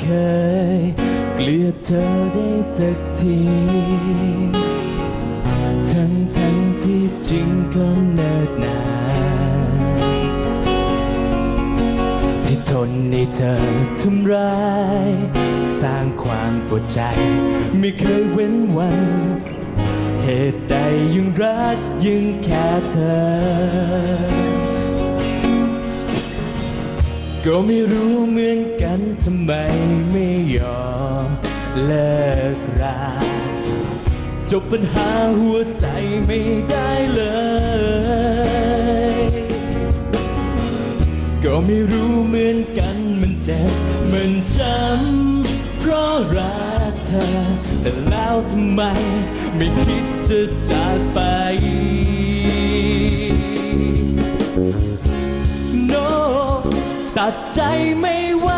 เคย เกลียดเธอได้สักที ทั้งทั้งที่จริงก็เนิดนานที่ทนในเธอทำร้าย สร้างความปวดใจ ไม่เคยเว้นวัน เหตุใดยังรักยังแค่เธอ ก็ไม่รู้เหมือนกันทำไมไม่ยอมเลิกราจบปัญหาหัวใจไม่ได้เลย ก็ไม่รู้เหมือนกันมันเจ็บมันช้ำเพราะรักเธอ แต่แล้วทำไมไม่คิดจะจากไป ตัดใจไม่ไหว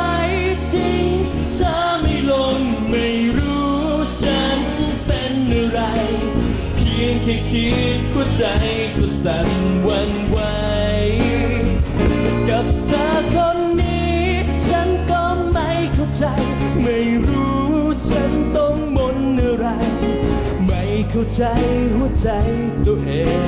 จริงเธอไม่ลงไม่รู้ฉันเป็นอะไร เพียงแค่คิดหัวใจก็สั่นวันไหวกับเธอคนนี้ ฉันก็ไม่เข้าใจ ไม่รู้ฉันต้องมนอะไร ไม่เข้าใจหัวใจตัวเอง